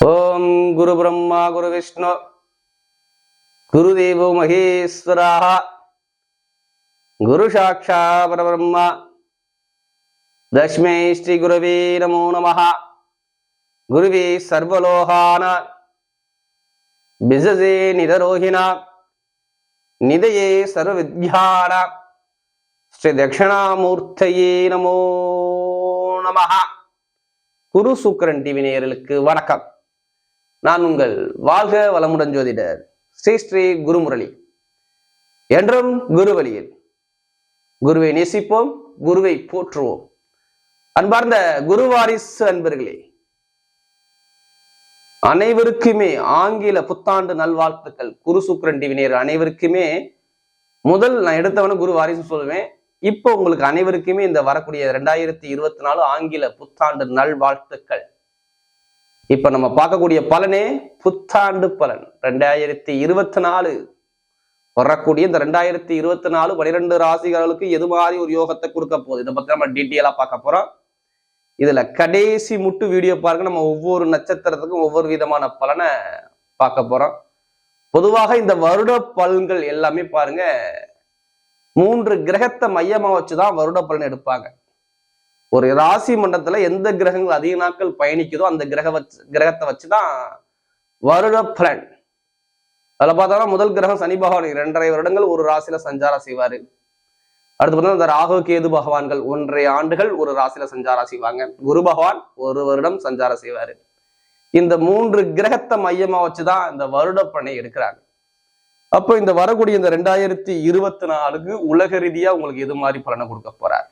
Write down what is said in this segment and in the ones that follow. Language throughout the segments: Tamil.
ஓம் குரு பிரம்மா குரு விஷ்ணு குரு தேவோ மகேஸ்வராக குரு சாட்சா பரபிரம்மா தஷ்மே ஸ்ரீ குருவே நமோ நம குருவே சர்வலோகான பிசசே நிதரோகிணா நிதயே சர்வவித்யான ஸ்ரீ தட்சிணாமூர்த்தையே நமோ நம குரு சுக்கரன் டிவி நேயர்களுக்கு வணக்கம். நான் உங்கள் வாழ்க வளமுடன் ஜோதிடர் ஸ்ரீ ஸ்ரீ குருமுரளி. என்றும் குரு வழியில் குருவை நேசிப்போம் குருவை போற்றுவோம். அன்பார்ந்த குருவாரிசு அன்பர்களே அனைவருக்குமே ஆங்கில புத்தாண்டு நல்வாழ்த்துக்கள். குரு சுக்கரன் டிவினியர் அனைவருக்குமே. முதல் நான் எடுத்தவன குரு வாரிசு சொல்லுவேன். இப்போ உங்களுக்கு அனைவருக்குமே இந்த வரக்கூடிய ரெண்டாயிரத்தி இருபத்தி நாலு ஆங்கில புத்தாண்டு நல்வாழ்த்துக்கள். இப்ப நம்ம பார்க்கக்கூடிய பலனே புத்தாண்டு பலன். ரெண்டாயிரத்தி இருபத்தி நாலு வரக்கூடிய இந்த ரெண்டாயிரத்தி இருபத்தி நாலு பனிரெண்டு ராசிகளுக்கு எது மாதிரி ஒரு யோகத்தை கொடுக்க போகுது? இதை பத்தி நம்ம டீட்டெயிலா பார்க்க போறோம். இதுல கடைசி முட்டு வீடியோ பாருங்க. நம்ம ஒவ்வொரு நட்சத்திரத்துக்கும் ஒவ்வொரு விதமான பலனை பார்க்க போறோம். பொதுவாக இந்த வருட பலன்கள் எல்லாமே பாருங்க மூன்று கிரகத்தை மையமா வச்சுதான் வருட பலன் எடுப்பாங்க. ஒரு ராசி மண்டலத்துல எந்த கிரகங்கள் அதிக நாட்கள் பயணிக்குதோ அந்த கிரக வச்சு கிரகத்தை வச்சுதான் வருட பலன். அதுல பார்த்தோம்னா முதல் கிரகம் சனி பகவான். இரண்டரை வருடங்கள் ஒரு ராசியில சஞ்சாரம் செய்வாரு. அடுத்து பார்த்தா இந்த ராகு கேது பகவான்கள் ஒன்றரை ஆண்டுகள் ஒரு ராசியில சஞ்சாரம் செய்வாங்க. குரு பகவான் ஒரு வருடம் சஞ்சாரம் செய்வாரு. இந்த மூன்று கிரகத்தை மையமா வச்சுதான் இந்த வருட பணி எடுக்கிறாங்க. அப்போ இந்த வரக்கூடிய இந்த ரெண்டாயிரத்தி இருபத்தி நாலுக்கு உலக ரீதியா உங்களுக்கு எது மாதிரி பலனை கொடுக்க போறாரு?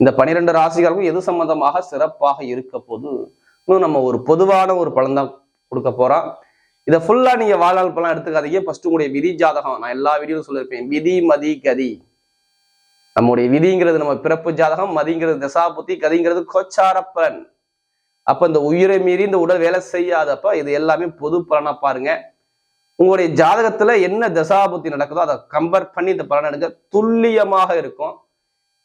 இந்த பனிரெண்டு ராசிகளுக்கும் எது சம்பந்தமாக சிறப்பாக இருக்க போது இன்னும் நம்ம ஒரு பொதுவான ஒரு பலன் தான் கொடுக்க போறோம். இதை ஃபுல்லா நீங்க வாழ்நாள் பலன் எடுத்துக்காதீங்க. ஃபர்ஸ்ட் உங்களுடைய விதி ஜாதகம் நான் எல்லா வீடியோவும் சொல்லியிருப்பேன். விதி மதி கதி. நம்முடைய விதிங்கிறது நம்ம பிறப்பு ஜாதகம் மதிங்கிறது தசாபுத்தி கதிங்கிறது கோச்சார பலன். அப்ப இந்த உயிரை மீறி இந்த உடல் வேலை செய்யாதப்ப இது எல்லாமே பொது பலனா பாருங்க. உங்களுடைய ஜாதகத்துல என்ன தசாபுத்தி நடக்குதோ அதை கம்பேர் பண்ணி இந்த பலன் எடுக்க துல்லியமாக இருக்கும்.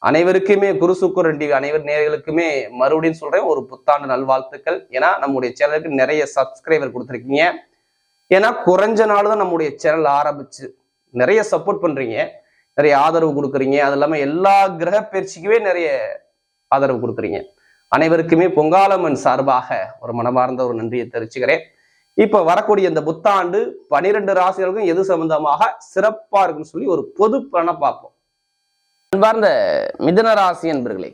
அனைவருக்குமே குரு சுக்கரன் டிவி அனைவர் நேர்களுக்குமே மறுபடியும் சொல்றேன் ஒரு புத்தாண்டு நல்வாழ்த்துக்கள். ஏன்னா நம்முடைய சேனலுக்கு நிறைய சப்ஸ்கிரைபர் கொடுத்துருக்கீங்க. ஏன்னா குறைஞ்ச நாள் தான் நம்முடைய சேனல் ஆரம்பிச்சு. நிறைய சப்போர்ட் பண்றீங்க. நிறைய ஆதரவு கொடுக்குறீங்க. அது இல்லாம எல்லா கிரக பயிற்சிக்குமே நிறைய ஆதரவு கொடுக்குறீங்க. அனைவருக்குமே பொங்காலம்மன் சார்பாக ஒரு மனமார்ந்த ஒரு நன்றியை தெரிவிச்சுக்கிறேன். இப்ப வரக்கூடிய இந்த புத்தாண்டு பனிரெண்டு ராசிகளுக்கும் எது சம்பந்தமாக சிறப்பா இருக்குன்னு சொல்லி ஒரு பொது பலனை பார்ப்போம். அன்பார்ந்த மிதுன ராசி என்பர்களே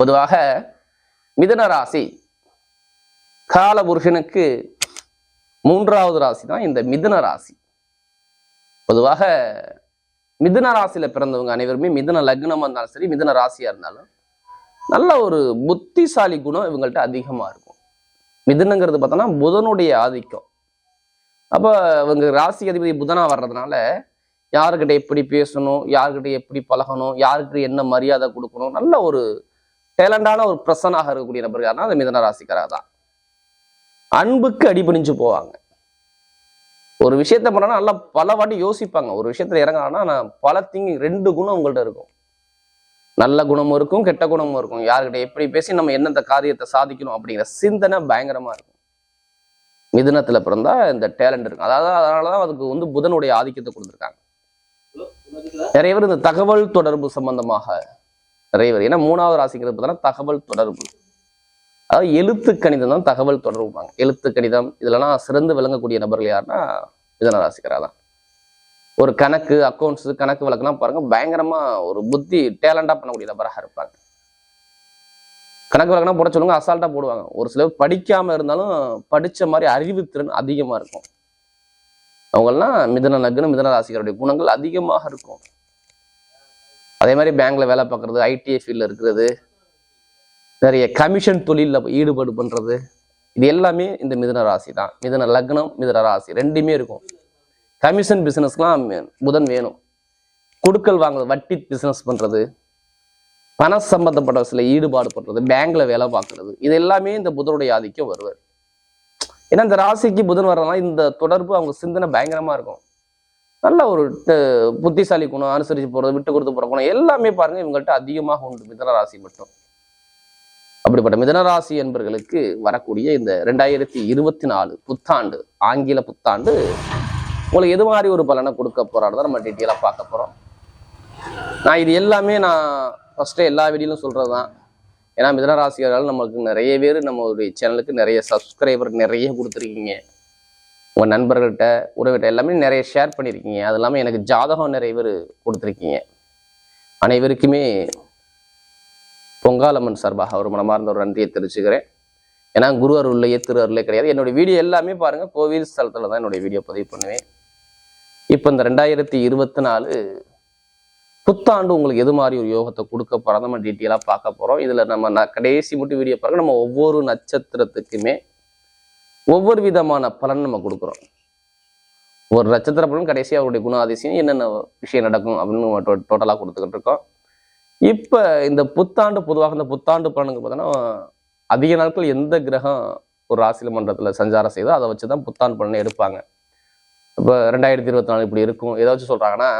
பொதுவாக மிதுன ராசி காலபுருஷனுக்கு மூன்றாவது ராசி தான் இந்த மிதுன ராசி. பொதுவாக மிதுன ராசியில பிறந்தவங்க அனைவருமே மிதுன லக்னமா இருந்தாலும் சரி மிதுன ராசியா இருந்தாலும் நல்ல ஒரு புத்திசாலி குணம் இவங்கள்ட்ட அதிகமா இருக்கும். மிதுனங்கிறது பார்த்தோன்னா புதனுடைய ஆதிக்கம். அப்போ இவங்க ராசி அதிபதி புதனா வர்றதுனால யாருக்கிட்ட எப்படி பேசணும் யாருக்கிட்ட எப்படி பழகணும் யாருக்கு என்ன மரியாதை கொடுக்கணும் நல்ல ஒரு டேலண்டான ஒரு பிரசனாக இருக்கக்கூடிய நபர் யாருன்னா அந்த மிதன ராசிக்காரர் தான். அன்புக்கு அடிபணிஞ்சு போவாங்க. ஒரு விஷயத்த பண்ணா நல்லா பல வாட்டி யோசிப்பாங்க. ஒரு விஷயத்துல இறங்கினா நான் பல திங்கி ரெண்டு குணம் உங்கள்ட்ட இருக்கும். நல்ல குணமும் இருக்கும் கெட்ட குணமும் இருக்கும். யாருக்கிட்ட எப்படி பேசி நம்ம என்னெந்த காரியத்தை சாதிக்கணும் அப்படிங்கிற சிந்தனை பயங்கரமா இருக்கும். மிதுனத்துல பிறந்தா இந்த டேலண்ட் இருக்கும். அதாவது அதனாலதான் அதுக்கு வந்து புதனுடைய ஆதிக்கத்தை கொடுத்துருக்காங்க. நிறைய பேர் இந்த தகவல் தொடர்பு சம்பந்தமாக நிறைய பேர் ஏன்னா மூணாவது ராசிங்கிறது பார்த்தீங்கன்னா தகவல் தொடர்பு. அதாவது எழுத்து கணிதம் தான் தகவல் தொடர்புப்பாங்க எழுத்து கணிதம் இதுலனா சிறந்து விளங்கக்கூடிய நபர்கள் யாருன்னா மிதன ராசிக்கிறா தான் ஒரு கணக்கு அக்கௌண்ட்ஸ் கணக்கு வழக்கெல்லாம் பாருங்க பயங்கரமா ஒரு புத்தி டேலண்டா பண்ணக்கூடிய நபராக இருப்பாங்க. கணக்கு வழக்கெல்லாம் போட சொல்லுங்க அசால்ட்டா போடுவாங்க. ஒரு சிலர் படிக்காம இருந்தாலும் படிச்ச மாதிரி அறிவுத்திறன் அதிகமா இருக்கும். அவங்கெல்லாம் மிதன லக்னம் மிதன ராசிக்காருடைய குணங்கள் அதிகமாக இருக்கும். அதே மாதிரி பேங்க்ல வேலை பார்க்கறது ஐடிஐ ஃபீல்டில் இருக்கிறது நிறைய கமிஷன் தொழிலில் ஈடுபாடு பண்ணுறது இது எல்லாமே இந்த மிதன ராசி தான். மிதன லக்னம் மிதன ராசி ரெண்டுமே இருக்கும். கமிஷன் பிஸ்னஸ்லாம் புதன் வேணும். கொடுக்கல் வாங்குறது வட்டி பிஸ்னஸ் பண்ணுறது பண சம்பந்தப்பட்ட சில ஈடுபாடு பண்ணுறது பேங்க்ல வேலை பார்க்கறது இது எல்லாமே இந்த புதனுடைய ஆதிக்கம் வருவார். ஏன்னா இந்த ராசிக்கு புதன் வரலாம் இந்த தொடர்பு அவங்க சிந்தனை பயங்கரமா இருக்கும். நல்ல ஒரு புத்திசாலி குணம் அனுசரிச்சு போறது விட்டு கொடுத்து போற குணம் எல்லாமே பாருங்க இவங்கள்ட்ட அதிகமாக உண்டு. மிதன ராசி மட்டும். அப்படிப்பட்ட மிதனராசி என்பர்களுக்கு வரக்கூடிய இந்த ரெண்டாயிரத்தி இருபத்தி நாலு புத்தாண்டு ஆங்கில புத்தாண்டு உங்களுக்கு எது மாதிரி ஒரு பலனை கொடுக்க தான் நம்ம டீட்டெயிலாக பார்க்க போறோம். நான் இது எல்லாமே நான் ஃபர்ஸ்ட்டு எல்லா வீடியோலும் சொல்கிறது தான் ஏன்னா மிதனராசிகர்கள் நம்மளுக்கு நிறைய பேர் நம்மளுடைய சேனலுக்கு நிறைய சப்ஸ்கிரைபர் நிறைய கொடுத்துருக்கீங்க. உங்கள் நண்பர்கள்ட்ட உறவிட்ட எல்லாமே நிறைய ஷேர் பண்ணியிருக்கீங்க அது இல்லாமல் எனக்கு ஜாதகம் நிறைய பேர் கொடுத்துருக்கீங்க. அனைவருக்குமே பொங்காலம்மன் சார்பாக ஒரு மனமார்ந்த ஒரு நன்றியை தெரிவிச்சுக்கிறேன். ஏன்னா குரு அருள்லையே திரு அருளே கிடையாது. என்னுடைய வீடியோ எல்லாமே பாருங்கள் கோவில் ஸ்தலத்தில் தான் என்னுடைய வீடியோ பதிவு பண்ணுவேன். இப்போ இந்த ரெண்டாயிரத்தி இருபத்தி நாலு புத்தாண்டு உங்களுக்கு எது மாதிரி ஒரு யோகத்தை கொடுக்க போகிறோம் நம்ம டீட்டெயிலாக பார்க்க போகிறோம் இதில் நம்ம நான் கடைசி மட்டும் வீடியோ பாருங்க நம்ம ஒவ்வொரு நட்சத்திரத்துக்குமே ஒவ்வொரு விதமான பலன் நம்ம கொடுக்குறோம். ஒரு நட்சத்திர பலன் கடைசியாக அவருடைய குணாதிசயம் என்னென்ன விஷயம் நடக்கும் அப்படின்னு நம்ம டோட்டலாக கொடுத்துக்கிட்டு இருக்கோம். இப்போ இந்த புத்தாண்டு பொதுவாக இந்த புத்தாண்டு பலனுக்கு பார்த்தோன்னா அதிக நாட்கள் எந்த கிரகம் ஒரு ராசில மன்றத்தில் சஞ்சாரம் செய்தோ அதை வச்சு தான் புத்தாண்டு பலனை எடுப்பாங்க. இப்போ ரெண்டாயிரத்தி இருபத்தி நாலு இப்படி இருக்கும். ஏதாச்சும் சொல்கிறாங்கன்னா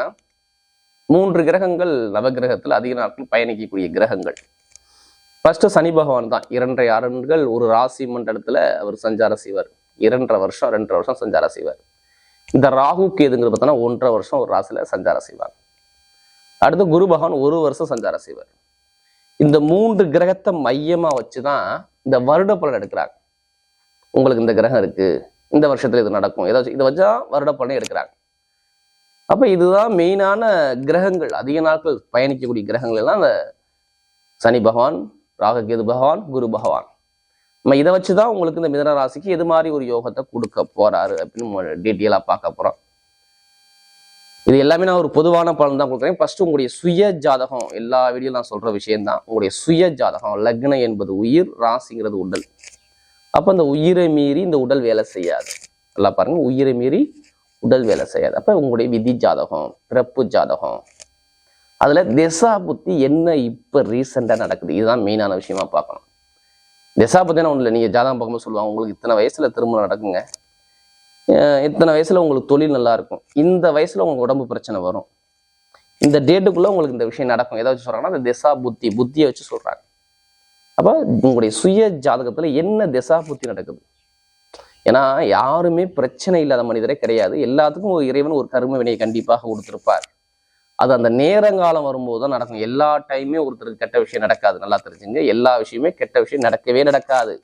மூன்று கிரகங்கள் நவகிரகத்தில் அதிக நாட்கள் பயணிக்கக்கூடிய கிரகங்கள். ஃபர்ஸ்ட் சனி பகவான் தான். இரண்டரை ஆண்டுகள் ஒரு ராசி மண்டலத்தில் அவர் சஞ்சாரம் செய்வார். இரண்டரை வருஷம் ரெண்டரை வருஷம் சஞ்சாரம் செய்வார். இந்த ராகு கேதுங்கிறது பார்த்தோன்னா ஒன்றரை வருஷம் ஒரு ராசியில் சஞ்சாரம் செய்வார். அடுத்து குரு பகவான் ஒரு வருஷம் சஞ்சாரம் செய்வார். இந்த மூன்று கிரகத்தை மையமா வச்சுதான் இந்த வருட பலன் எடுக்கிறாங்க உங்களுக்கு இந்த கிரகம் இருக்கு. இந்த வருஷத்துல இது நடக்கும். ஏதாச்சும் இதை வச்சா வருட பலனை எடுக்கிறாங்க அப்ப இதுதான் மெயினான கிரகங்கள். அதிக நாட்கள் பயணிக்கக்கூடிய கிரகங்கள் எல்லாம் அந்த சனி பகவான் ராககேது பகவான் குரு பகவான். நம்ம இதை வச்சு தான் உங்களுக்கு இந்த மிதன ராசிக்கு எது மாதிரி ஒரு யோகத்தை கொடுக்க போறாரு அப்படின்னு டீட்டெயிலாக பார்க்க போறோம். இது எல்லாமே நான் ஒரு பொதுவான பலன் தான் கொடுக்குறேன். ஃபர்ஸ்ட் உங்களுடைய சுய ஜாதகம். எல்லா வீடியோ நான் சொல்ற விஷயம்தான். உங்களுடைய சுய ஜாதகம். லக்னம் என்பது உயிர் ராசிங்கிறது உடல். அப்போ அந்த உயிரை மீறி இந்த உடல் வேலை செய்யாது. நல்லா பாருங்க. உயிரை மீறி உடல் வேலை செய்யாது. அப்போ உங்களுடைய விதி ஜாதகம் பிறப்பு ஜாதகம். அதில் திசா புத்தி என்ன இப்போ ரீசெண்டாக நடக்குது? இதுதான் மெயினான விஷயமா பார்க்கணும். திசா புத்தினா ஒன்றும் இல்லை. நீங்கள் ஜாதகம் பார்க்கும்போது சொல்லுவாங்க உங்களுக்கு இத்தனை வயசில் திருமணம் நடக்குங்க. இத்தனை வயசில் உங்களுக்கு தொழில் நல்லா இருக்கும். இந்த வயசில் உங்களுக்கு உடம்பு பிரச்சனை வரும். இந்த டேட்டுக்குள்ளே உங்களுக்கு இந்த விஷயம் நடக்கும். ஏதாச்சும் சொல்கிறாங்கன்னா அந்த திசா புத்தி புத்தியை வச்சு சொல்கிறாங்க அப்போ உங்களுடைய சுய ஜாதகத்தில் என்ன திசா புத்தி நடக்குது? ஏன்னா யாருமே பிரச்சனை இல்லாத மனிதரே கிடையாது. எல்லாத்துக்கும் ஒரு இறைவன் ஒரு கரும வினையை கண்டிப்பாக கொடுத்துருப்பார். அது அந்த நேரங்காலம் வரும்போது தான் நடக்கும். எல்லா டைமே ஒருத்தருக்கு கெட்ட விஷயம் நடக்காது. நல்லா தெரிஞ்சுங்க. எல்லா விஷயமே கெட்ட விஷயம் நடக்கவே நடக்காது.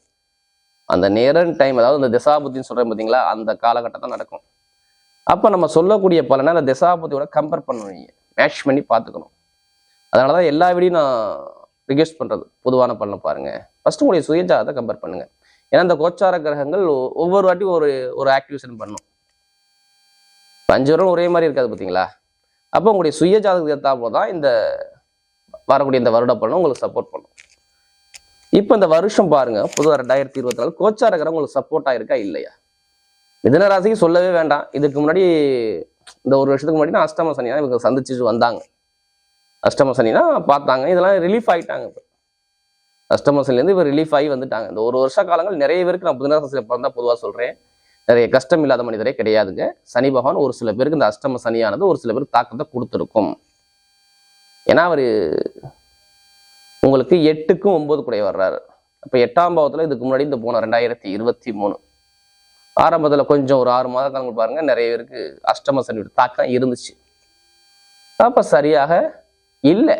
அந்த நேரம் டைம் அதாவது அந்த திசாபுத்தின்னு சொல்கிறேன் பார்த்தீங்களா அந்த காலகட்டம் நடக்கும். அப்போ நம்ம சொல்லக்கூடிய பலனை அந்த திசாபுத்தியோட கம்பேர் பண்ணுவீங்க மேட்ச் பண்ணி பார்த்துக்கணும். அதனால தான் எல்லா வீடியும் நான் ரிக்வெஸ்ட் பண்ணுறது பொதுவான பலனை பாருங்க. ஃபஸ்ட்டு உங்களுடைய சுயஜாதத்தை கம்பேர் பண்ணுங்கள் ஏன்னா இந்த கோச்சார கிரகங்கள் ஒவ்வொரு வாட்டியும் ஒரு ஒரு ஆக்டிவேஷன் பண்ணும். அஞ்சு வருடம் ஒரே மாதிரி இருக்காது பார்த்தீங்களா அப்போ உங்களுடைய சுய ஜாதகத்துக்கு ஏற்றாப்போ தான் இந்த வரக்கூடிய இந்த வருட பலன் உங்களுக்கு சப்போர்ட் பண்ணும். இப்போ இந்த வருஷம் பாருங்க பொதுவாக ரெண்டாயிரத்தி இருபத்தி நாலு கோச்சார கிரகம் உங்களுக்கு சப்போர்ட் ஆயிருக்கா இல்லையா? மிதன ராசிக்கு சொல்லவே வேண்டாம். இதுக்கு முன்னாடி இந்த ஒரு வருஷத்துக்கு முன்னாடி நான் அஷ்டம சனி தான் இவங்க சந்திச்சு வந்தாங்க. அஷ்டம சனினா பார்த்தாங்க. இதெல்லாம் ரிலீஃப் ஆகிட்டாங்க இப்போ. அஷ்டம சனிலேருந்து இவர் ரிலீஃப் ஆகி வந்துட்டாங்க. இந்த ஒரு வருஷ காலங்கள் நிறைய பேருக்கு நான் புதன ராசியில் பிறந்தா பொதுவாக சொல்றேன். நிறைய கஷ்டம் இல்லாத மனிதரே கிடையாதுங்க. சனி பகவான் ஒரு சில பேருக்கு இந்த அஷ்டம சனியானது ஒரு சில பேருக்கு தாக்கத்தை கொடுத்துருக்கும். ஏன்னா அவர் உங்களுக்கு எட்டுக்கும் ஒன்பது கூட வர்றாரு. அப்போ எட்டாம் பாவத்தில் இதுக்கு முன்னாடி இந்த போன ரெண்டாயிரத்தி இருபத்தி மூணு. ஆரம்பத்தில் கொஞ்சம் ஒரு ஆறு மாத காலங்கள் பாருங்க நிறைய பேருக்கு அஷ்டம சனியோட தாக்கம் இருந்துச்சு. அப்போ சரியாக இல்லை.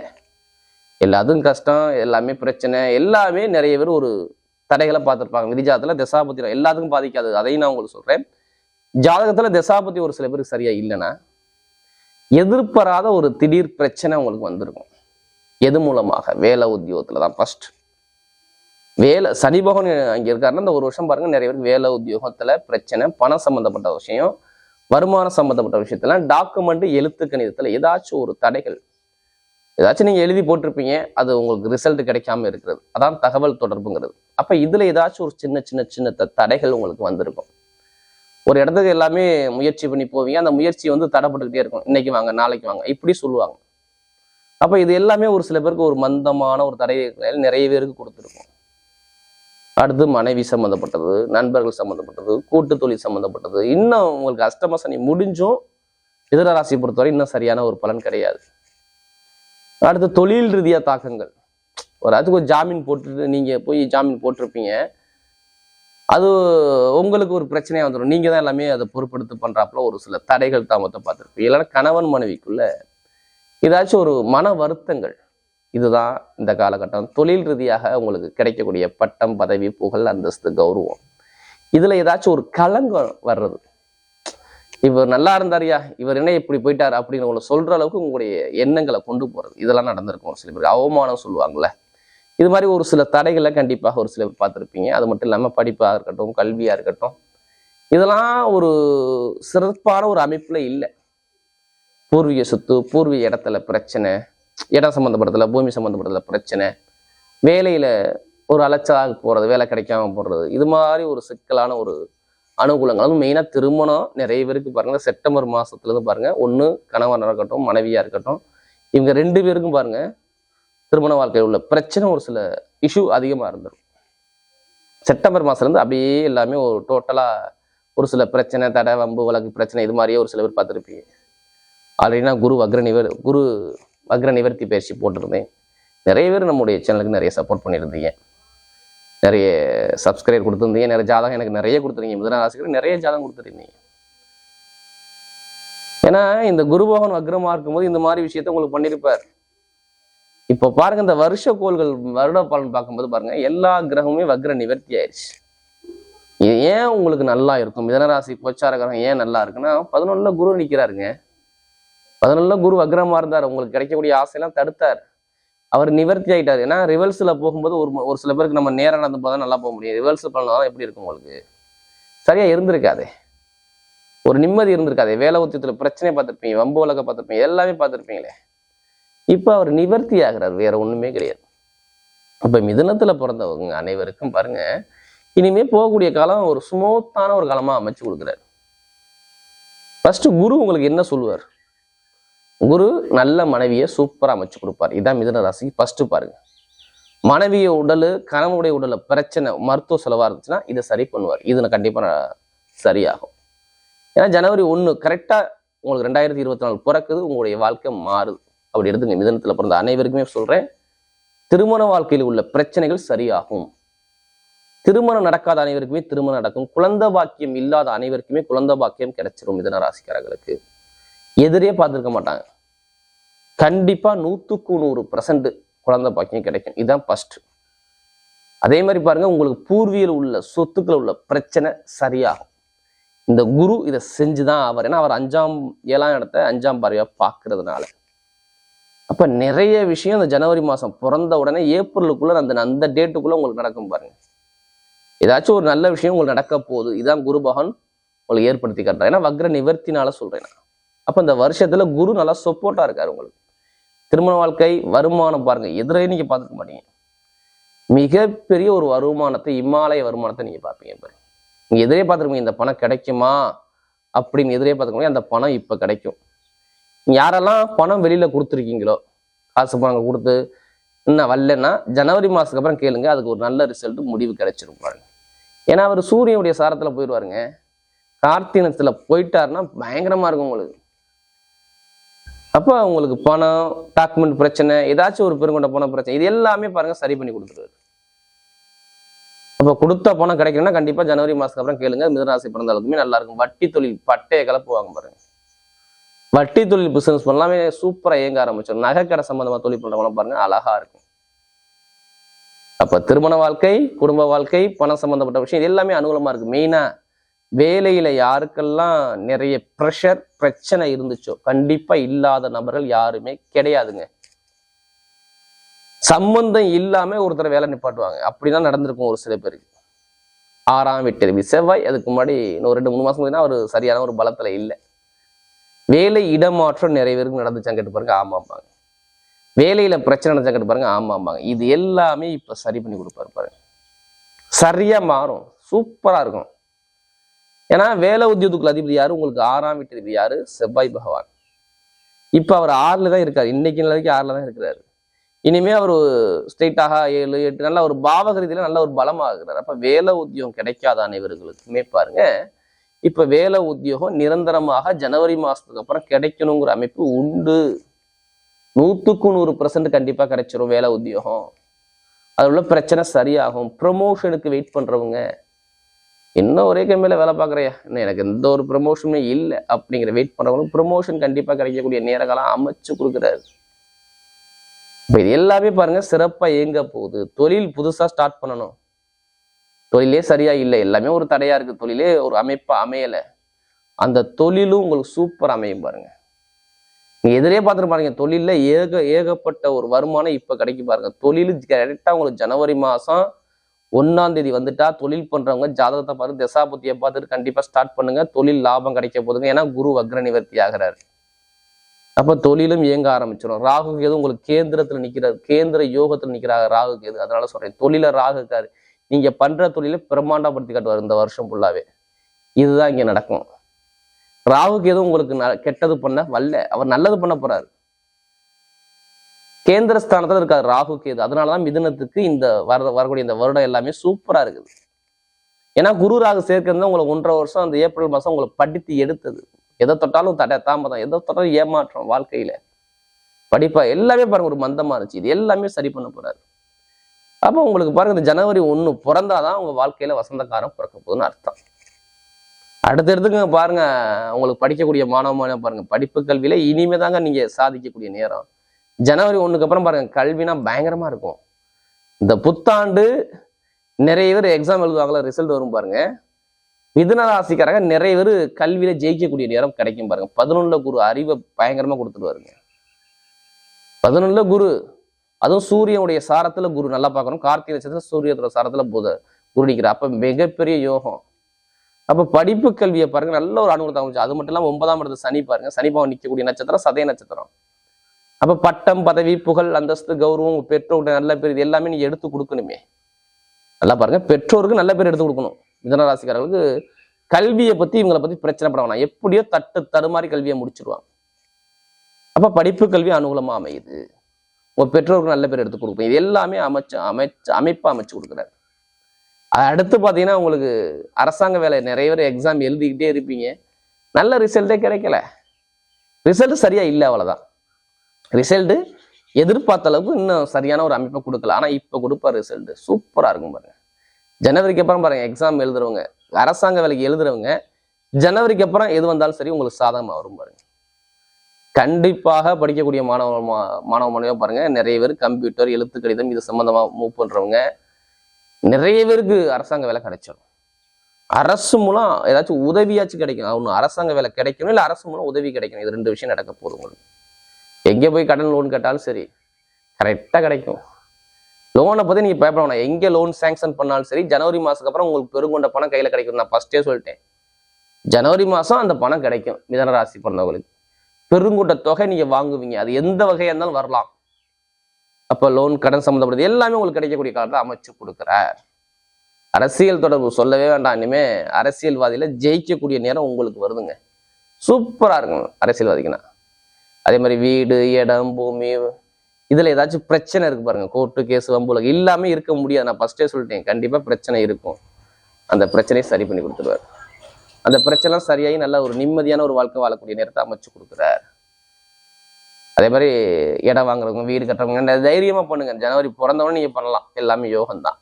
எல்லாத்துக்கும் கஷ்டம் எல்லாமே பிரச்சனை. எல்லாமே நிறைய பேர் ஒரு தடைகளை பார்த்துருப்பாங்க. விரிஜாதத்தில் தசாபதி எல்லாத்துக்கும் பாதிக்காது. அதையும் நான் உங்களுக்கு சொல்கிறேன் ஜாதகத்தில் தசாபதி ஒரு சில பேருக்கு சரியா இல்லைன்னா எதிர்பாராத ஒரு திடீர் பிரச்சனை உங்களுக்கு வந்திருக்கும். எது மூலமாக? வேலை உத்தியோகத்தில் தான் ஃபர்ஸ்ட் வேலை சனி பகவான் அங்கே இருக்காருன்னா இந்த ஒரு வருஷம் பாருங்க நிறைய பேருக்கு வேலை உத்தியோகத்தில் பிரச்சனை பணம் சம்மந்தப்பட்ட விஷயம் வருமானம் சம்மந்தப்பட்ட விஷயத்துல டாக்குமெண்ட் எழுத்து கணிதத்தில் ஏதாச்சும் ஒரு தடைகள் ஏதாச்சும் நீங்கள் எழுதி போட்டிருப்பீங்க அது உங்களுக்கு ரிசல்ட் கிடைக்காம இருக்கிறது. அதான் தகவல் தொடர்புங்கிறது. அப்போ இதில் ஏதாச்சும் ஒரு சின்ன சின்ன சின்ன தடைகள் உங்களுக்கு வந்திருக்கும். ஒரு இடத்துக்கு எல்லாமே முயற்சி பண்ணி போவீங்க அந்த முயற்சி வந்து தடைப்பட்டுக்கிட்டே இருக்கும். இன்னைக்கு வாங்க நாளைக்கு வாங்க இப்படி சொல்லுவாங்க. அப்போ இது எல்லாமே ஒரு சில பேருக்கு ஒரு மந்தமான ஒரு தடையை நிறைய பேருக்கு கொடுத்துருக்கும். அடுத்து மனைவி சம்மந்தப்பட்டது நண்பர்கள் சம்மந்தப்பட்டது கூட்டு தொழில் சம்மந்தப்பட்டது இன்னும் உங்களுக்கு அஷ்டம சனி முடிஞ்சும் மிதுன ராசியை பொறுத்தவரை இன்னும் சரியான ஒரு பலன் கிடையாது. அடுத்து தொழில் ரீதியாக தாக்கங்கள். ஒரு அதுக்கு ஒரு ஜாமீன் போட்டுட்டு நீங்கள் போய் ஜாமீன் போட்டிருப்பீங்க. அது உங்களுக்கு ஒரு பிரச்சனையாக வந்துடும் நீங்கள் தான் எல்லாமே அதை பொறுப்பெடுத்து பண்ணுறாப்புல ஒரு சில தடைகள் தாமத்தை பார்த்துருப்பீங்க. இல்லைன்னா கணவன் மனைவிக்குள்ள ஏதாச்சும் ஒரு மன வருத்தங்கள். இதுதான் இந்த காலகட்டம். தொழில் ரீதியாக உங்களுக்கு கிடைக்கக்கூடிய பட்டம் பதவி புகழ் அந்தஸ்து கௌரவம். இதில் ஏதாச்சும் ஒரு கலங்கம் வர்றது. இவர் நல்லா இருந்தாரியா? இவர் என்ன இப்படி போயிட்டார் அப்படின்னு உங்களை சொல்ற அளவுக்கு உங்களுடைய எண்ணங்களை கொண்டு போறது. இதெல்லாம் நடந்திருக்கும் சில பேர் அவமானம் சொல்லுவாங்கல்ல. இது மாதிரி ஒரு சில தடைகளை கண்டிப்பாக ஒரு சில பேர் பார்த்துருப்பீங்க. அது மட்டும் இல்லாமல் படிப்பாக இருக்கட்டும் கல்வியாக இருக்கட்டும். இதெல்லாம் ஒரு சிறப்பான ஒரு அமைப்பில் இல்லை. பூர்வீக சொத்து பூர்வீக இடத்துல பிரச்சனை இடம் சம்மந்தப்பட்டதில் பூமி சம்மந்தப்பட்டதில் பிரச்சனை வேலையில் ஒரு அலைச்சலாக போகிறது வேலை கிடைக்காம போடுறது இது மாதிரி ஒரு சிக்கலான ஒரு அனுகூலங்கள் அதுவும் மெயினாக திருமணம் நிறைய பேருக்கு பாருங்கள் செப்டம்பர் மாதத்துலேருந்து பாருங்கள் ஒன்று கணவனாக இருக்கட்டும் மனைவியாக இருக்கட்டும். இவங்க ரெண்டு பேருக்கும் பாருங்கள் திருமண வாழ்க்கையில் உள்ள பிரச்சனை ஒரு சில இஷ்யூ அதிகமாக இருந்துடும் செப்டம்பர் மாதத்துலேருந்து அப்படியே எல்லாமே ஒரு டோட்டலாக ஒரு சில பிரச்சனை தடை வம்பு வழக்கு பிரச்சனை இது மாதிரியே ஒரு சில பேர் பார்த்துருப்பீங்க. ஆல்ரெடி நான் குரு வக்ர நிவர் குரு வக்ர நிவர்த்தி பயிற்சி போட்டிருந்தேன். நிறைய பேர் நம்முடைய சேனலுக்கு நிறைய சப்போர்ட் பண்ணியிருந்தீங்க. நிறைய சப்ஸ்கிரைப் கொடுத்துருந்தீங்க நிறைய ஜாதகம் எனக்கு நிறைய கொடுத்துருந்தீங்க மிதன ராசிக்கு நிறைய ஜாதகம் கொடுத்துருந்தீங்க ஏன்னா இந்த குருபோகன் பகவான் இருக்கும்போது இந்த மாதிரி விஷயத்த உங்களுக்கு பண்ணியிருப்பார் இப்போ பாருங்க இந்த வருஷ கோள்கள் வருட பலன் பார்க்கும்போது பாருங்க எல்லா கிரகமுமே வக்ர நிவர்த்தி ஆயிடுச்சு. இது ஏன் உங்களுக்கு நல்லா இருக்கும்? மிதனராசி கோச்சார கிரகம் ஏன் நல்லா இருக்குன்னா பதினொன்னுல குரு நிற்கிறாருங்க பதினொன்னுல குரு வக்ரமா இருந்தார். உங்களுக்கு கிடைக்கக்கூடிய ஆசையெல்லாம் தடுத்தார். அவர் நிவர்த்தி ஆயிட்டார். ஏன்னா ரிவல்ஸ்ல போகும்போது ஒரு ஒரு சில பேருக்கு நம்ம நேரம் நடந்து போதான் நல்லா போக முடியும். ரிவல்ஸ் பண்ணலாம் எப்படி இருக்கும் உங்களுக்கு? சரியா இருந்திருக்காதே. ஒரு நிம்மதி இருந்திருக்காதே. வேலை உத்தியத்துல பிரச்சனையை பார்த்துருப்பீங்க வம்பு உலக பார்த்துருப்பீங்க எல்லாமே பார்த்துருப்பீங்களே. இப்போ அவர் நிவர்த்தி ஆகிறார் வேற ஒண்ணுமே கிடையாது. இப்போ மிதனத்தில் பிறந்தவங்க அனைவருக்கும் பாருங்க இனிமே போகக்கூடிய காலம் ஒரு சுமூத்தான ஒரு காலமா அமைச்சு கொடுக்குறாரு. ஃபர்ஸ்ட் குரு உங்களுக்கு என்ன சொல்லுவார்? குரு நல்ல மனைவியை சூப்பராக அமைச்சு கொடுப்பார். இதான் மிதன ராசி. ஃபஸ்ட்டு பாருங்க. மனைவிய உடல் கணவனுடைய உடல்ல பிரச்சனை மருத்துவ செலவாக இருந்துச்சுன்னா இதை சரி பண்ணுவார். இது கண்டிப்பாக சரியாகும். ஏன்னா ஜனவரி ஒன்று கரெக்டாக உங்களுக்கு ரெண்டாயிரத்தி இருபத்தி நாலு பிறக்குது உங்களுடைய வாழ்க்கை மாறுது. அப்படி எடுத்துங்க மிதனத்தில் பிறந்த அனைவருக்குமே சொல்கிறேன் திருமண வாழ்க்கையில் உள்ள பிரச்சனைகள் சரியாகும். திருமணம் நடக்காத அனைவருக்குமே திருமணம் நடக்கும். குழந்தை பாக்கியம் இல்லாத அனைவருக்குமே குழந்தை பாக்கியம் கிடைச்சிரும் மிதன ராசிக்காரர்களுக்கு. எதிரே பார்த்துருக்க மாட்டாங்க. கண்டிப்பா நூத்துக்கு நூறு பர்சன்ட் குழந்தை பாக்கியம் கிடைக்கும். இதுதான் ஃபஸ்ட்டு அதே மாதிரி பாருங்க உங்களுக்கு பூர்வியில் உள்ள சொத்துக்கள் உள்ள பிரச்சனை சரியாகும். இந்த குரு இதை செஞ்சுதான் ஆவார். ஏன்னா அவர் அஞ்சாம் ஏழாம் இடத்த அஞ்சாம் பார்வையாக பார்க்கறதுனால. அப்ப நிறைய விஷயம் இந்த ஜனவரி மாசம் பிறந்த உடனே ஏப்ரலுக்குள்ள அந்த அந்த டேட்டுக்குள்ள உங்களுக்கு நடக்கும் பாருங்க. ஏதாச்சும் ஒரு நல்ல விஷயம் உங்களுக்கு நடக்க போகுது. இதுதான் குரு பகவான் உங்களுக்கு ஏற்படுத்தி காட்டுறாரு. ஏன்னா வக்ர நிவர்த்தினால சொல்றேன் நான். அப்போ இந்த வருஷத்தில் குரு நல்லா சப்போர்ட்டாக இருக்கார் உங்களுக்கு. திருமண வாழ்க்கை வருமானம் பாருங்கள் எதிரே நீங்கள் பார்த்துக்க மாட்டீங்க. மிகப்பெரிய ஒரு வருமானத்தை இமாலய வருமானத்தை நீங்கள் பார்ப்பீங்க பாரு நீங்கள் எதிரே பார்த்துருப்பீங்க இந்த பணம் கிடைக்குமா? அப்படின்னு எதிரே பார்த்துக்கோங்க அந்த பணம் இப்போ கிடைக்கும். யாரெல்லாம் பணம் வெளியில் கொடுத்துருக்கீங்களோ காசு பணம் கொடுத்து இன்னும் வரலன்னா ஜனவரி மாதத்துக்கு அப்புறம் கேளுங்க அதுக்கு ஒரு நல்ல ரிசல்ட் முடிவு கிடைச்சிரும் பாருங்க. ஏன்னா அவர் சூரியனுடைய சாரத்தில் போயிடுவாருங்க. கார்த்தினத்தில் போயிட்டாருன்னா பயங்கரமாக இருக்கும் உங்களுக்கு. அப்போ உங்களுக்கு பணம் டாக்குமெண்ட் பிரச்சனை ஏதாச்சும் ஒரு பெருங்கொண்ட பணம் பிரச்சனை இது எல்லாமே பாருங்க சரி பண்ணி கொடுத்துருவாரு அப்போ கொடுத்த பணம் கிடைக்கணும்னா கண்டிப்பாக ஜனவரி மாதத்துக்கு அப்புறம் கேளுங்க. மிதராசி பிறந்தாலுக்குமே நல்லா இருக்கும். வட்டி தொழில் பட்டையை கலப்புவாங்க பாருங்க. வட்டி தொழில் பிசினஸ் பண்ணலாமே சூப்பராக இயங்க ஆரம்பிச்சிடும். நகைக்கடை சம்மந்தமாக தொழில் பண்ணுறவங்களாம் பாருங்க அழகா இருக்கும். அப்போ திருமண வாழ்க்கை குடும்ப வாழ்க்கை பணம் சம்பந்தப்பட்ட விஷயம் இது எல்லாமே அனுகூலமாக இருக்கு. மெயினாக வேலையில யாருக்கெல்லாம் நிறைய ப்ரெஷர் பிரச்சனை இருந்துச்சோ கண்டிப்பா இல்லாத நபர்கள் யாருமே கிடையாதுங்க. சம்பந்தம் இல்லாம ஒருத்தர் வேலை நிப்பாட்டுவாங்க. அப்படிதான் நடந்திருக்கும் ஒரு சில பேருக்கு. ஆறாம் வீட்டு செவ்வாய் அதுக்கு முன்னாடி இன்னும் ரெண்டு மூணு மாசம் அவர் சரியான ஒரு பலத்துல இல்லை. வேலை இடமாற்றம் நிறைய பேருக்கு நடந்துச்சான்னு கேட்டு பாருங்க. ஆமாம்பாங்க. வேலையில பிரச்சனை நடந்துச்சா கேட்டு பாருங்க. ஆமாம்பாங்க. இது எல்லாமே இப்ப சரி பண்ணி கொடுப்பாரு பாருங்க. சரியா மாறும். சூப்பரா இருக்கும். ஏன்னா வேலை உத்தியோகத்துக்குள்ள அதிபதி யாரு? உங்களுக்கு ஆறாம் வீட்டு யாரு? செவ்வாய் பகவான். இப்போ அவர் ஆறில் தான் இருக்கார். இன்னைக்கு நிலைக்கு ஆறில் தான் இருக்கிறாரு. இனிமே அவர் ஸ்ட்ரெயிட்டாக ஏழு எட்டு நல்ல ஒரு பாவக நல்ல ஒரு பலமாகிறார். அப்போ வேலை உத்தியோகம் கிடைக்காத அனைவர்களுக்குமே பாருங்க. இப்போ வேலை உத்தியோகம் நிரந்தரமாக ஜனவரி மாதத்துக்கு அப்புறம் கிடைக்கணுங்கிற அமைப்பு உண்டு. நூற்றுக்கு நூறு பர்சன்ட் கண்டிப்பாக கிடைச்சிரும் வேலை உத்தியோகம். அதில் உள்ள பிரச்சனை சரியாகும். ப்ரொமோஷனுக்கு வெயிட் பண்ணுறவங்க இன்னும் ஒரே கம்பெனியில் வேலை பார்க்குறையா? இன்னும் எனக்கு எந்த ஒரு ப்ரொமோஷனுமே இல்லை அப்படிங்கிற வெயிட் பண்ணுறவங்களும் ப்ரமோஷன் கண்டிப்பாக கிடைக்கக்கூடிய நேரகாலம் அமைச்சு கொடுக்குறாரு. இப்போ இது எல்லாமே பாருங்க சிறப்பாக இயங்க போகுது. தொழில் புதுசாக ஸ்டார்ட் பண்ணணும். தொழிலே சரியா இல்லை. எல்லாமே ஒரு தடையாக இருக்கு. தொழிலே ஒரு அமைப்பாக அமையலை. அந்த தொழிலும் உங்களுக்கு சூப்பர் அமையும் பாருங்க. நீங்கள் எதிரே பார்த்துட்டு பாருங்க தொழிலில் ஏக ஏகப்பட்ட ஒரு வருமானம் இப்போ கிடைக்கும் பாருங்கள் தொழில் கரெக்டாக உங்களுக்கு ஜனவரி மாதம் ஒன்னாம் தேதி வந்துட்டா தொழில் பண்றவங்க ஜாதகத்தை பார்த்து தசாபுத்தியை பார்த்துட்டு கண்டிப்பா ஸ்டார்ட் பண்ணுங்க. தொழில் லாபம் கிடைக்க போதுங்க ஏன்னா குரு வக்ர நிவர்த்தி ஆகிறாரு. அப்ப தொழிலும் இயங்க ஆரம்பிச்சிடும் ராகு கேது உங்களுக்கு கேந்திரத்துல நிக்கிறார் கேந்திர யோகத்துல நிக்கிறாங்க ராகு கேது. அதனால சொல்றேன் தொழில ராகு இருக்காரு. நீங்க பண்ற தொழிலை பிரம்மாண்டப்படுத்தி காட்டுவார் இந்த வருஷம் ஃபுல்லாவே இதுதான் இங்க நடக்கும். ராகுக்கு எதுவும் உங்களுக்கு ந- கெட்டது பண்ண வல்ல. அவர் நல்லது பண்ண போறாரு. கேந்திர ஸ்தானத்துல இருக்காரு ராகு கேது. அதனாலதான் மிதுனத்துக்கு இந்த வர வரக்கூடிய இந்த வருடம் எல்லாமே சூப்பரா இருக்குது. ஏன்னா குரு ராகு சேர்க்கிறது தான் உங்களுக்கு ஒன்றரை வருஷம் அந்த ஏப்ரல் மாசம் உங்களை படித்து எடுத்தது. எதை தொட்டாலும் தடை தாமதம். எதை தொட்டாலும் ஏமாற்றம் வாழ்க்கையில. படிப்பா எல்லாமே பாருங்க ஒரு மந்தமா இருந்துச்சு. இது எல்லாமே சரி பண்ண போறாரு. அப்போ உங்களுக்கு பாருங்க இந்த ஜனவரி ஒண்ணு பிறந்தாதான் உங்க வாழ்க்கையில வசந்தகாரம் பிறக்க போகுதுன்னு அர்த்தம். அடுத்தடுத்துங்க பாருங்க உங்களுக்கு படிக்கக்கூடிய மாணவ மாணவ பாருங்க படிப்பு கல்வியில இனிமே தாங்க நீங்க சாதிக்கக்கூடிய நேரம். ஜனவரி ஒண்ணுக்கு அப்புறம் பாருங்க கல்வினா பயங்கரமா இருக்கும். இந்த புத்தாண்டு நிறைய பேர் எக்ஸாம் எழுதுவாங்களா ரிசல்ட் வரும் பாருங்க. மிதுன ராசிக்காரங்க நிறைய பேர் கல்வியில ஜெயிக்கக்கூடிய நேரம் கிடைக்கும் பாருங்க. பதினொன்னுல குரு அறிவை பயங்கரமா கொடுத்துருவாருங்க. பதினொன்னுல குரு அதுவும் சூரியனுடைய சாரத்துல குரு நல்லா பார்க்கணும். கார்த்திகை நட்சத்திரம் சூரியத்தோட சாரத்துல புத குரு நிற்கிறார் அப்ப மிகப்பெரிய யோகம். அப்ப படிப்பு கல்வியை பாருங்க நல்ல ஒரு அனுகூலத்தை அமைச்சு. அது மட்டும் இல்லாம ஒன்பதாம் இடத்து சனி பாருங்க. சனி பாவம் நிற்கக்கூடிய நட்சத்திரம் சதய நட்சத்திரம். அப்போ பட்டம் பதவி புகழ் அந்தஸ்து கௌரவம் உங்க நல்ல பேர் இது எல்லாமே நீ எடுத்து கொடுக்கணுமே. நல்லா பாருங்க பெற்றோருக்கு நல்ல பேர் எடுத்து கொடுக்கணும். மிதனராசிக்காரர்களுக்கு கல்வியை பத்தி இவங்களை பத்தி பிரச்சனை பண்ண வேணாம். எப்படியோ தட்டு தடுமாறி கல்வியை முடிச்சிருவாங்க. அப்ப படிப்பு கல்வி அனுகூலமா அமையுது. உங்க பெற்றோருக்கு நல்ல பேர் எடுத்து கொடுப்போம் இது எல்லாமே அமைச்சு அமைச்சு அமைப்பாக அமைச்சு கொடுக்குறாரு. அடுத்து பார்த்தீங்கன்னா உங்களுக்கு அரசாங்க வேலை நிறைய பேர் எக்ஸாம் எழுதிக்கிட்டே இருப்பீங்க. நல்ல ரிசல்ட்டே கிடைக்கல. ரிசல்ட் சரியா இல்லை அவ்வளோதான் ரிசல்ட்டு எதிர்பார்த்த அளவுக்கு இன்னும் சரியான ஒரு அமைப்பை கொடுக்கல. ஆனால் இப்போ கொடுப்பார் ரிசல்ட்டு சூப்பராக இருக்கும் பாருங்க. ஜனவரிக்கு அப்புறம் பாருங்கள் எக்ஸாம் எழுதுறவங்க அரசாங்க வேலைக்கு எழுதுறவங்க ஜனவரிக்கு அப்புறம் எது வந்தாலும் சரி உங்களுக்கு சாதகமாக வரும் பாருங்க. கண்டிப்பாக படிக்கக்கூடிய மாணவ மா- மாணவ மாணவியாக பாருங்க நிறைய பேர் கம்ப்யூட்டர் எழுத்து கடிதம் இது சம்மந்தமாக மூவ் பண்ணுறவங்க நிறைய பேருக்கு அரசாங்க வேலை கிடைச்சிடும் அரசு மூலம் ஏதாச்சும் உதவியாச்சும் கிடைக்கும். அவனு அரசாங்க வேலை கிடைக்கணும் இல்லை அரசு மூலம் உதவி கிடைக்கணும். இது ரெண்டு விஷயம் நடக்க போகுது உங்களுக்கு. எங்கே போய் கடன் லோன் கேட்டாலும் சரி கரெக்டாக கிடைக்கும். லோனை பற்றி நீங்கள் பயப்பட வேணாம் எங்கே லோன் சேங்ஷன் பண்ணாலும் சரி ஜனவரி மாதத்துக்கு அப்புறம் உங்களுக்கு பெருங்கொண்ட பணம் கையில் கிடைக்கும். நான் ஃபஸ்ட்டே சொல்லிட்டேன். ஜனவரி மாதம் அந்த பணம் கிடைக்கும் மிதன ராசி பிறந்தவங்களுக்கு. பெருங்கொண்ட தொகை நீங்கள் வாங்குவீங்க. அது எந்த வகையாக இருந்தாலும் வரலாம். அப்போ லோன் கடன் சம்மந்தப்பட்டது எல்லாமே உங்களுக்கு கிடைக்கக்கூடிய காலத்தை அமைச்சு கொடுக்குறார். அரசியல் தொடர்பு சொல்லவே வேண்டாம். இனிமே அரசியல்வாதியில ஜெயிக்கக்கூடிய நேரம் உங்களுக்கு வருதுங்க. சூப்பரா இருக்கும் அரசியல்வாதிக்குன்னா. அதே மாதிரி வீடு இடம் பூமி இதுல ஏதாச்சும் பிரச்சனை இருக்கு பாருங்க. கோர்ட்டு கேஸ் வம்புலகம் எல்லாமே இருக்க முடியாது. நான் ஃபஸ்ட்டே சொல்லிட்டேன். கண்டிப்பா பிரச்சனை இருக்கும். அந்த பிரச்சனையை சரி பண்ணி கொடுத்துருவார். அந்த பிரச்சனை சரியாகி நல்ல ஒரு நிம்மதியான ஒரு வாழ்க்கை வாழக்கூடிய நேரத்தை அமைச்சு கொடுக்குறார். அதே மாதிரி இடம் வாங்குறவங்க வீடு கட்டுறவங்க தைரியமாக தைரியமா பண்ணுங்க. ஜனவரி பிறந்தவொடனே நீங்கள் பண்ணலாம். எல்லாமே யோகம் தான்.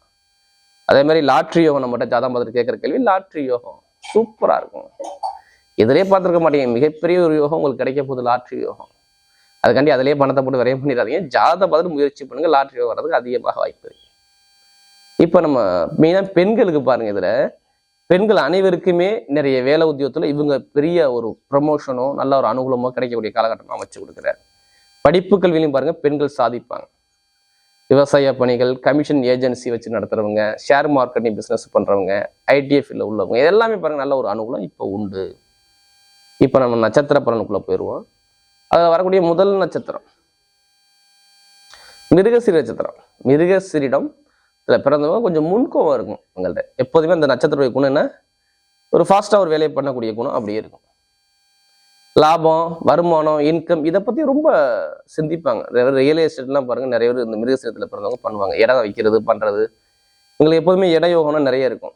அதே மாதிரி லாட்ரி யோகம் நம்மகிட்ட ஜாதகம் பார்த்துட்டு கேட்குற கேள்வி லாட்ரி யோகம். சூப்பரா இருக்கும். எதிரே பார்த்துருக்க மாட்டீங்க. மிகப்பெரிய ஒரு யோகம் உங்களுக்கு கிடைக்க போகுது லாட்ரி யோகம். அதுக்காண்டி அதிலே பணத்தை போட்டு விரையம் பண்ணிடாதீங்க. ஜாத பதில் முயற்சி பண்ணுங்க லாட்ரி யோகம் வர்றதுக்கு அதிகமாக வாய்ப்பு இருக்கு. இப்போ நம்ம மெயினாக பெண்களுக்கு பாருங்க இதில். பெண்கள் அனைவருக்குமே நிறைய வேலை உத்தியோகத்தில் இவங்க பெரிய ஒரு ப்ரமோஷனோ நல்ல ஒரு அனுகூலமோ கிடைக்கக்கூடிய காலகட்டமாக அமைச்சு கொடுக்குறாரு. படிப்பு கல்வியிலையும் பாருங்க பெண்கள் சாதிப்பாங்க. விவசாய பணிகள் கமிஷன் ஏஜென்சி வச்சு நடத்துறவங்க ஷேர் மார்க்கெட்டிங் பிஸ்னஸ் பண்ணுறவங்க ஐடிஎஃப் ஃபீல்டில் உள்ளவங்க எல்லாமே பாருங்கள் நல்ல ஒரு அனுகூலம் இப்போ உண்டு. இப்போ நம்ம நட்சத்திர பலனுக்குள்ள போயிடுவோம் அதில் வரக்கூடிய முதல் நட்சத்திரம். மிருகசிரி நட்சத்திரம். மிருகசிரிடம் இதில் பிறந்தவங்க கொஞ்சம் முன்கோவம் இருக்கும் எங்கள்கிட்ட எப்போதுமே அந்த நட்சத்திர குணம் என்ன? ஒரு ஃபாஸ்ட்டாக ஒரு வேலையை பண்ணக்கூடிய குணம் அப்படியே இருக்கும். லாபம் வருமானம் இன்கம் இதை பற்றி ரொம்ப சிந்திப்பாங்க. ரியல் எஸ்டேட்லாம் பாருங்கள் நிறைய பேர் இந்த மிருகசீரத்தில் பிறந்தவங்க பண்ணுவாங்க. இடம் வைக்கிறது பண்ணுறது எங்களுக்கு எப்போதுமே இட யோகம்னா நிறைய இருக்கும்.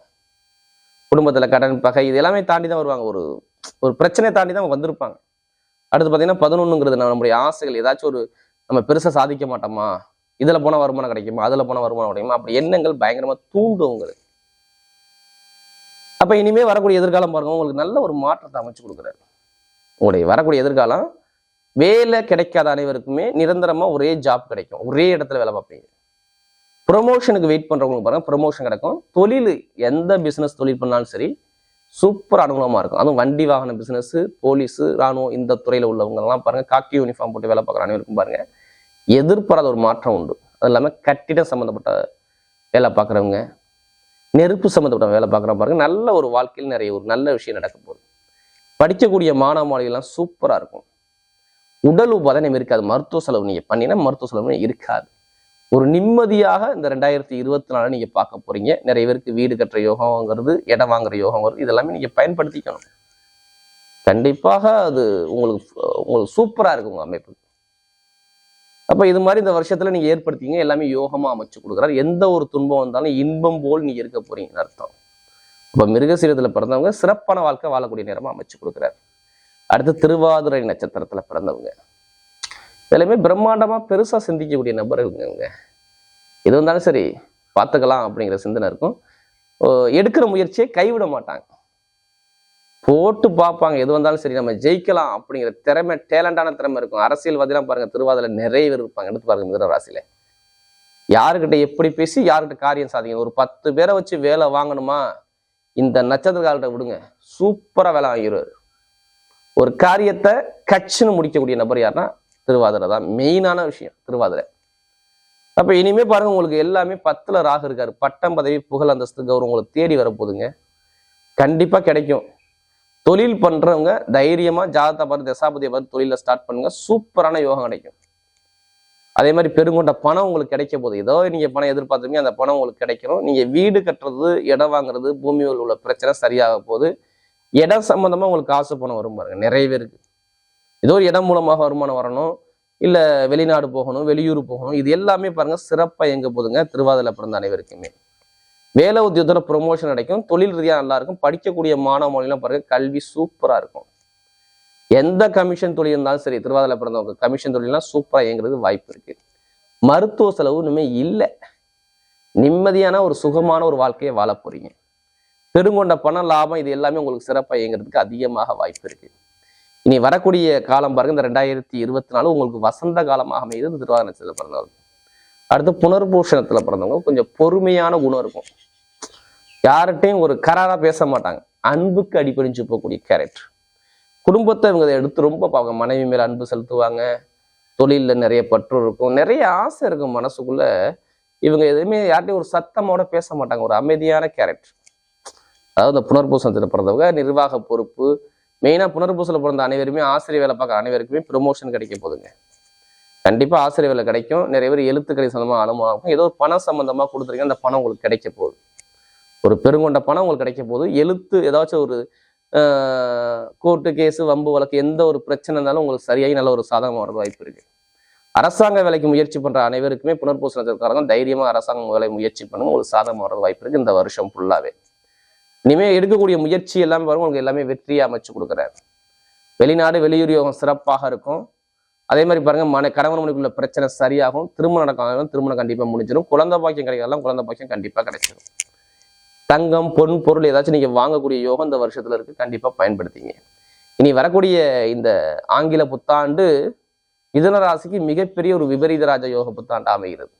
குடும்பத்தில் கடன் பகை இது எல்லாமே தாண்டி தான் வருவாங்க ஒரு ஒரு பிரச்சனையை தாண்டி தான் வந்திருப்பாங்க. அடுத்து பார்த்தீங்கன்னா பதினொன்றுங்கிறது நம்மளுடைய ஆசைகள். ஏதாச்சும் ஒரு நம்ம பெருசாக சாதிக்க மாட்டோமா? இதுல போனால் வருமானம் கிடைக்குமா? அதுல போன வருமானம் கிடைக்குமா? அப்படி எண்ணங்கள் பயங்கரமா தூண்டுங்கிறது அப்போ அப்ப இனிமே வரக்கூடிய எதிர்காலம் பாருங்க உங்களுக்கு நல்ல ஒரு மாற்றத்தை அமைச்சு கொடுக்குறாரு. உங்களுடைய வரக்கூடிய எதிர்காலம் வேலை கிடைக்காத அனைவருக்குமே நிரந்தரமா ஒரே ஜாப் கிடைக்கும். ஒரே இடத்துல வேலை பார்ப்பீங்க. ப்ரொமோஷனுக்கு வெயிட் பண்றவங்களுக்கு பாருங்க ப்ரொமோஷன் கிடைக்கும். தொழில் எந்த பிசினஸ் தொழில் பண்ணாலும் சரி சூப்பர் அனுகூலமாக இருக்கும். அதுவும் வண்டி வாகன பிஸ்னஸ்ஸு போலீஸ் ராணுவம் இந்த துறையில் உள்ளவங்கெல்லாம் பாருங்கள் பாருங்க காக்கி யூனிஃபார்ம் போட்டு வேலை பார்க்குற அனைவருக்கும் பாருங்கள் எதிர்பாராத ஒரு மாற்றம் உண்டு. அது இல்லாமல் கட்டிடம் சம்மந்தப்பட்ட வேலை பார்க்குறவங்க நெருப்பு சம்மந்தப்பட்ட வேலை பார்க்குற பாருங்கள் நல்ல ஒரு வாழ்க்கையில் நிறைய ஒரு நல்ல விஷயம் நடக்க போகுது. படிக்கக்கூடிய மாணவ மாணவிகள்லாம் சூப்பராக இருக்கும். உடல் உபாதனம் இருக்காது. மருத்துவ செலவு நீங்கள் பண்ணினா மருத்துவ செலவு இருக்காது. ஒரு நிம்மதியாக இந்த ரெண்டாயிரத்தி இருபத்தி நாலு நீங்க பார்க்க போறீங்க. நிறைய பேருக்கு வீடு கட்டுற யோகங்கிறது இடம் வாங்குற யோகங்கிறது இதெல்லாமே நீங்க பயன்படுத்திக்கணும். கண்டிப்பாக அது உங்களுக்கு உங்களுக்கு சூப்பரா இருக்கும் உங்க அமைப்பு. அப்ப இது மாதிரி இந்த வருஷத்துல நீங்க ஏற்படுத்திங்க எல்லாமே யோகமா அமைச்சு கொடுக்குறாரு. எந்த ஒரு துன்பம் வந்தாலும் இன்பம் போல் நீங்க இருக்க போறீங்கன்னு அர்த்தம். அப்ப மிருகசீரத்துல பிறந்தவங்க சிறப்பான வாழ்க்கை வாழக்கூடிய நேரமா அமைச்சு கொடுக்குறாரு. அடுத்து திருவாதிரை நட்சத்திரத்துல பிறந்தவங்க. எல்லாமே பிரம்மாண்டமாக பெருசாக சிந்திக்கக்கூடிய நபர்கள் இவங்க எது வந்தாலும் சரி பார்த்துக்கலாம் அப்படிங்கிற சிந்தனை இருக்கும். ஓ, எடுக்கிற முயற்சியை கைவிட மாட்டாங்க. போட்டு பார்ப்பாங்க. எது வந்தாலும் சரி நம்ம ஜெயிக்கலாம் அப்படிங்கிற திறமை டேலண்டான திறமை இருக்கும். அரசியல்வாதிலாம் பாருங்கள் திருவாதில் நிறைய பேர் இருப்பாங்க. எடுத்து பாருங்க மிதன ராசியில். யாருக்கிட்ட எப்படி பேசி யாருக்கிட்ட காரியம் சாதிக்கணும்? ஒரு பத்து பேரை வச்சு வேலை வாங்கணுமா? இந்த நட்சத்திரக்காரர்கிட்ட விடுங்க. சூப்பராக வேலை வாங்கிடுவார் ஒரு காரியத்தை கட்சின்னு முடிக்கக்கூடிய நபர் யாருன்னா திருவாதிரை தான் மெயினான விஷயம் திருவாதிரை. அப்போ இனிமே பாருங்க உங்களுக்கு எல்லாமே பத்துல ராகு இருக்காரு. பட்டம் பதவி புகழ் அந்தஸ்து கௌரவம் உங்களுக்கு தேடி வரப்போகுதுங்க. கண்டிப்பா கிடைக்கும். தொழில் பண்றவங்க தைரியமா ஜாதகத்தை பார்த்து தசாபதியை பார்த்து தொழில ஸ்டார்ட் பண்ணுங்க. சூப்பரான யோகம் கிடைக்கும். அதே மாதிரி பெருங்கொண்ட பணம் உங்களுக்கு கிடைக்க போகுது. ஏதோ நீங்க பணம் எதிர்பார்த்துருங்க அந்த பணம் உங்களுக்கு கிடைக்கணும். நீங்க வீடு கட்டுறது இடம் வாங்குறது பூமியில் உள்ள பிரச்சனை சரியாக போகுது. இடம் சம்பந்தமா உங்களுக்கு காசு பணம் வரும் பாருங்க. நிறைய பேருக்கு. ஏதோ ஒரு இடம் மூலமாக வருமானம் வரணும் இல்ல வெளிநாடு போகணும் வெளியூர் போகணும் இது எல்லாமே பாருங்க சிறப்பாக எங்கே போகுதுங்க. திருவாதிரை பிறந்த அனைவருக்குமே. வேலை உத்தியோகத்தில் ப்ரொமோஷன் கிடைக்கும். தொழில் ரீதியா நல்லா இருக்கும். படிக்கக்கூடிய மாணவ மாணவிலாம் பாருங்க கல்வி சூப்பரா இருக்கும். எந்த கமிஷன் தொழில் இருந்தாலும் சரி திருவாதிரை பிறந்தவங்க கமிஷன் தொழிலாம் சூப்பரா இயங்குறது வாய்ப்பு இருக்கு. மருத்துவ செலவு இனிமே இல்லை. நிம்மதியான ஒரு சுகமான ஒரு வாழ்க்கையை வாழ போறீங்க. பெருங்கொண்ட பணம் லாபம் இது எல்லாமே உங்களுக்கு சிறப்பாக இயங்குறதுக்கு அதிகமாக வாய்ப்பு இருக்கு. இனி வரக்கூடிய காலம் பாருங்க இந்த ரெண்டாயிரத்தி இருபத்தி நாலு உங்களுக்கு வசந்த காலமாக அமையுது. இந்த திருவாதிரை நட்சத்திரத்தில் பிறந்தவங்க. அடுத்து புனர்பூஷணத்துல பிறந்தவங்க. கொஞ்சம் பொறுமையான குணம் இருக்கும். யார்கிட்டையும் ஒரு கராரா பேச மாட்டாங்க. அன்புக்கு அடிப்படைஞ்சு போகக்கூடிய கேரக்டர் குடும்பத்தை இவங்க அதை எடுத்து ரொம்ப பார்ப்பாங்க. மனைவி மேல அன்பு செலுத்துவாங்க. தொழிலில் நிறைய பற்று இருக்கும். நிறைய ஆசை இருக்கும் மனசுக்குள்ள. இவங்க எதுவுமே யார்கிட்டையும் ஒரு சத்தமோட பேச மாட்டாங்க. ஒரு அமைதியான கேரக்டர் அதாவது இந்த புனர்பூசணத்தில் பிறந்தவங்க நிர்வாக பொறுப்பு மெயினாக புனர்பூசல பிறந்த அனைவருமே ஆசிரியர் வேலை பார்க்குற அனைவருக்குமே ப்ரொமோஷன் கிடைக்க போகுதுங்க. கண்டிப்பாக ஆசிரியர் வேலை கிடைக்கும். நிறைய பேர் எழுத்துக்களை சம்பந்தமாக அனுபவம் ஏதோ ஒரு பணம் சம்மந்தமாக கொடுத்துருங்க அந்த பணம் உங்களுக்கு கிடைக்க போகுது. ஒரு பெருங்கொண்ட பணம் உங்களுக்கு கிடைக்க போகுது. எழுத்து ஏதாச்சும் ஒரு கோர்ட்டு கேஸு வம்பு வழக்கு எந்த ஒரு பிரச்சனை இருந்தாலும் உங்களுக்கு சரியாகி நல்ல ஒரு சாதகம் வர வாய்ப்பு இருக்குது அரசாங்க வேலைக்கு முயற்சி பண்ணுற அனைவருக்குமே புனர்பூசணத்திற்காரங்க தைரியமாக அரசாங்க வேலை முயற்சி பண்ணுங்க உங்களுக்கு சாதகம் வர வாய்ப்பு இருக்குது இந்த வருஷம் ஃபுல்லாகவே இனிமே எடுக்கக்கூடிய முயற்சி எல்லாமே வரும். உங்களுக்கு எல்லாமே வெற்றியை அமைச்சு கொடுக்குறாரு. வெளிநாடு வெளியூர் யோகம் சிறப்பாக இருக்கும். அதே மாதிரி பாருங்க மன கணவன் மனைக்குள்ள பிரச்சனை சரியாகும். திருமணம் நடக்கும் திருமணம் கண்டிப்பாக முடிஞ்சிடும் குழந்தை பாக்கியம் கிடைக்கலாம் குழந்தை பாக்கியம் கண்டிப்பாக கிடைச்சிடும் தங்கம் பொன் பொருள் ஏதாச்சும் நீங்க வாங்கக்கூடிய யோகம் இந்த வருஷத்துல இருக்கு. கண்டிப்பாக பயன்படுத்திங்க. இனி வரக்கூடிய இந்த ஆங்கில புத்தாண்டு மிதன ராசிக்கு மிகப்பெரிய ஒரு விபரீத ராஜ யோக புத்தாண்டு அமைகிறது.